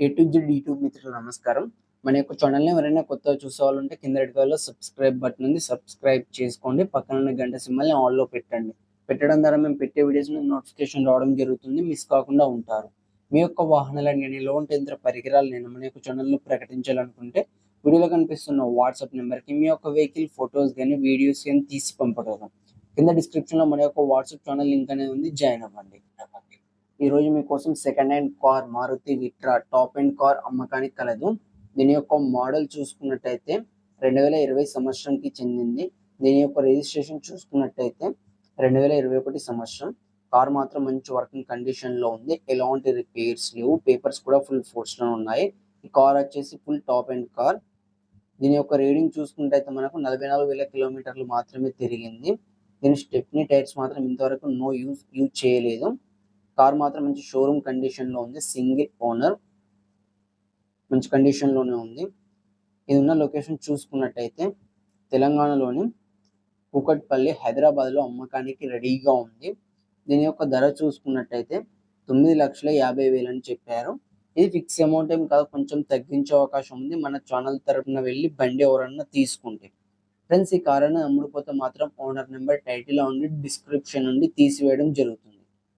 A to Z YouTube మిత్రులు నమస్కారం. మన యొక్క ఛానల్ని ఎవరైనా కొత్తగా చూసే కింద రెడ్ సబ్స్క్రైబ్ బటన్ ఉంది. సబ్స్క్రైబ్ చేసుకోండి. పక్కన ఉన్న గంట సింబల్ని ఆన్లో పెట్టండి. పెట్టడం ద్వారా మేము పెట్టే వీడియోస్ నోటిఫికేషన్ రావడం జరుగుతుంది. మిస్ కాకుండా ఉంటారు. మీ యొక్క వాహనాలను కానీ లోన్ టెంత్ర పరికరాలు నేను మన యొక్క ఛానల్లో ప్రకటించాలనుకుంటే వీడియోలో కనిపిస్తున్న వాట్సాప్ నెంబర్కి మీ యొక్క వెహికల్ ఫొటోస్ కానీ వీడియోస్ కానీ తీసి పంపగలం కింద డిస్క్రిప్షన్లో మన యొక్క వాట్సాప్ ఛానల్ లింక్ అనేది ఉంది. జాయిన్ అవ్వండి. ఈ రోజు మీకోసం second hand car Maruti Vitara top end car అమ్మకానికి కలదు. దీని యొక్క మోడల్ చూసుకున్నట్టయితే రెండు వేల ఇరవై సంవత్సరంకి చెందింది. దీని యొక్క రిజిస్ట్రేషన్ చూసుకున్నట్టయితే రెండు వేల ఇరవై ఒకటి సంవత్సరం. కార్ మాత్రం మంచి వర్కింగ్ కండిషన్లో ఉంది. ఎలాంటి రిపేర్స్ లేవు. పేపర్స్ కూడా ఫుల్ ఫోర్స్లో ఉన్నాయి. ఈ కార్ వచ్చేసి ఫుల్ టాప్ అండ్ కార్ దీని యొక్క రీడింగ్ చూసుకుంటే మనకు నలభై నాలుగు వేల కిలోమీటర్లు మాత్రమే తిరిగింది. దీని స్టెప్నీ టైర్స్ మాత్రం ఇంతవరకు నో యూజ్ యూజ్ చేయలేదు. కార్ మాత్రం మంచి షోరూమ్ కండిషన్లో ఉంది. సింగిల్ ఓనర్ మంచి కండిషన్లోనే ఉంది. ఇది ఉన్న లొకేషన్ చూసుకున్నట్టయితే తెలంగాణలోని కూకట్పల్లి హైదరాబాద్లో అమ్మకానికి రెడీగా ఉంది. దీని యొక్క ధర చూసుకున్నట్టయితే తొమ్మిది లక్షల యాభై వేలు అని చెప్పారు. ఇది ఫిక్స్ అమౌంట్ ఏం కాదు కొంచెం తగ్గించే అవకాశం ఉంది. మన ఛానల్ తరపున వెళ్ళి బండి ఎవరన్నా తీసుకుంటే. ఫ్రెండ్స్ ఈ కారణం అమ్ముడుపోతే మాత్రం ఓనర్ నెంబర్ టైటిల్ ఉండి డిస్క్రిప్షన్ నుండి తీసివేయడం జరుగుతుంది.